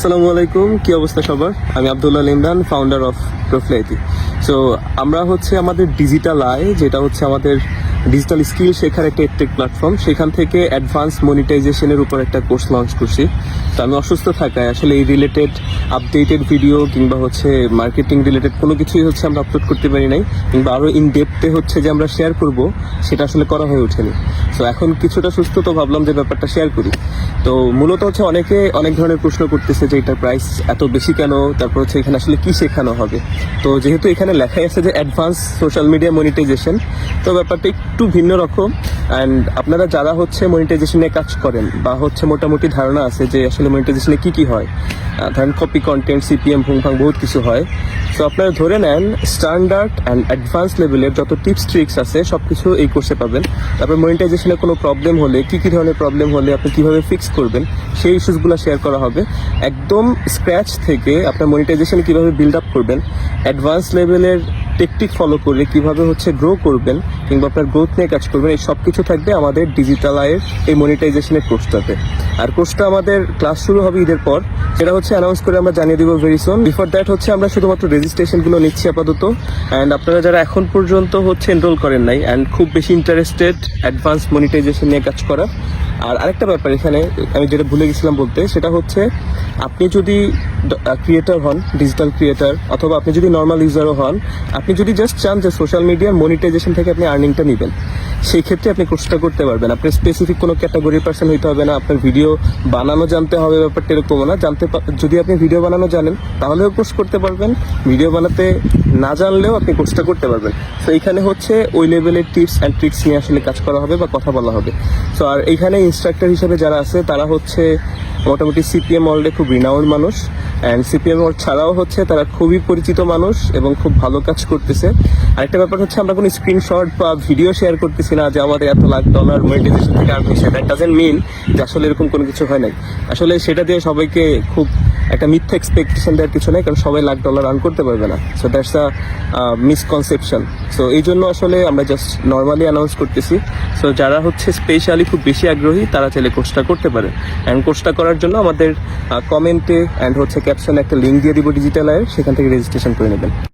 আসসালামু আলাইকুম। কি অবস্থা সবার? আমি আব্দুল্লাহ ইমরান ফাউন্ডার অফ প্রফ্লাইতি সো আমরা হচ্ছে আমাদের ডিজিটাল আই যেটা হচ্ছে আমাদের ডিজিটাল স্কিল শেখার একটা টেক প্ল্যাটফর্ম সেখান থেকে অ্যাডভান্স মনিটাইজেশনের উপর একটা কোর্স লঞ্চ করছি। তো আমি অসুস্থ থাকায় আসলে এই রিলেটেড আপডেটেড ভিডিও কিংবা হচ্ছে মার্কেটিং রিলেটেড কোনো কিছুই হচ্ছে আমরা আপলোড করতে পারি নাই, কিংবা আরও ইন ডেপথে হচ্ছে যে আমরা শেয়ার করব, সেটা আসলে করা হয়ে ওঠেনি। সো এখন কিছুটা সুস্থ তো ভাবলাম যে ব্যাপারটা শেয়ার করি। তো মূলত হচ্ছে অনেকে অনেক ধরনের প্রশ্ন করতেছে যে এটার প্রাইস এত বেশি কেন? তারপর হচ্ছে এখানে আসলে কি শেখানো হবে? তো যেহেতু এখানে লেখাই আছে যে অ্যাডভান্স সোশ্যাল মিডিয়া মনিটাইজেশন তো ব্যাপারটা একটু ভিন্ন রকম। অ্যান্ড আপনারা যারা হচ্ছে মনিটাইজেশনে কাজ করেন বা হচ্ছে মোটামুটি ধারণা আছে যে আসলে মনিটাইজেশনে কী কী হয় ধরেন কপি কন্টেন্ট সিপিএম ফুংফাং বহুত কিছু হয় তো আপনারা ধরে নেন স্ট্যান্ডার্ড অ্যান্ড অ্যাডভান্স লেভেলের যত টিপস ট্রিক্স আছে সব কিছু এই কোর্সে পাবেন। তারপর মনিটাইজেশনে কোনো প্রবলেম হলে, কী কী ধরনের প্রবলেম হলে আপনি কীভাবে ফিক্স করবেন, সেই ইস্যুসগুলো শেয়ার করা হবে। একদম স্ক্র্যাচ থেকে আপনার মনিটাইজেশন কীভাবে বিল্ড আপ করবেন অ্যাডভান্স লেভেলের টেকটিক ফলো করে কীভাবে হচ্ছে গ্রো করবেন, কিংবা আপনার গ্রোথ নিয়ে কাজ করবেন, এই সব কিছু থাকবে আমাদের ডিজিটাল আয়ের এই মনিটাইজেশনের কোর্সটাতে আর কোর্সটা আমাদের ক্লাস শুরু হবে ঈদের পর। সেটা হচ্ছে অ্যানাউন্স করে আমরা জানিয়ে দিব ভেরি সুন বিফোর দ্যাট হচ্ছে আমরা শুধুমাত্র রেজিস্ট্রেশনগুলো নিচ্ছি আপাতত। অ্যান্ড আপনারা যারা এখন পর্যন্ত হচ্ছে এনরোল করেন নাই অ্যান্ড খুব বেশি ইন্টারেস্টেড অ্যাডভান্স মনিটাইজেশন নিয়ে কাজ করা। আর আরেকটা ব্যাপার এখানে আমি যেটা ভুলে গেছিলাম বলতে, সেটা হচ্ছে আপনি যদি ক্রিয়েটার হন ডিজিটাল ক্রিয়েটার অথবা আপনি যদি নর্মাল ইউজারও হন, আপনি যদি জাস্ট চান যে সোশ্যাল মিডিয়ার মনিটাইজেশন থেকে আপনি আর্নিংটা নেবেন। সেই ক্ষেত্রে আপনি কোর্সটা করতে পারবেন। আপনার স্পেসিফিক কোনো ক্যাটাগরির পার্সন হইতে হবে না, আপনার ভিডিও বানানো জানতে হবে ব্যাপারটা এরকমও না, জানতে যদি আপনি ভিডিও বানানো জানেন, তাহলেও কোর্স করতে পারবেন। ভিডিও বানাতে না জানলেও আপনি কোর্সটা করতে পারবেন। সো এইখানে হচ্ছে ওই লেভেলের টিপস অ্যান্ড ট্রিক্স নিয়ে আসলে কাজ করা হবে বা কথা বলা হবে। সো আর এইখানে ইনস্ট্রাক্টর হিসেবে যারা আছে, তারা হচ্ছে মোটামুটি সিপিএম ওয়ার্ল্ডে খুব রিনাউন্ড মানুষ। অ্যান্ড সিপিএম ছাড়াও হচ্ছে তারা খুবই পরিচিত মানুষ এবং খুব ভালো কাজ করতেছে। আরেকটা ব্যাপার হচ্ছে আমরা কোনো স্ক্রিনশট বা ভিডিও শেয়ার করতেছি না যে আমাদের এত লাখ ডলার মনিটাইজেশন থেকে আর্ন হয়েছে দ্যাট ডাজেন্ট মিন যে আসলে এরকম কোনো কিছু হয় নাই। আসলে সেটা দিয়ে সবাইকে খুব একটা মিথ্যা এক্সপেকটেশন দেওয়ার কিছু নেই, কারণ সবাই লাখ ডলার আর্ন করতে পারবে না। So that's a misconception so এই জন্য আসলে আমরা জাস্ট নর্মালি অ্যানাউন্স করতেছি। সো যারা হচ্ছে স্পেশালি খুব বেশি আগ্রহী, তারা চাইলে কোর্সটা করতে পারে। অ্যান্ড কোর্সটা করার জন্য আমাদের কমেন্টে অ্যান্ড হচ্ছে ক্যাপশনে একটা লিঙ্ক দিয়ে দিব ডিজিটাল আয়ের সেখান থেকে রেজিস্ট্রেশন করে নেবেন।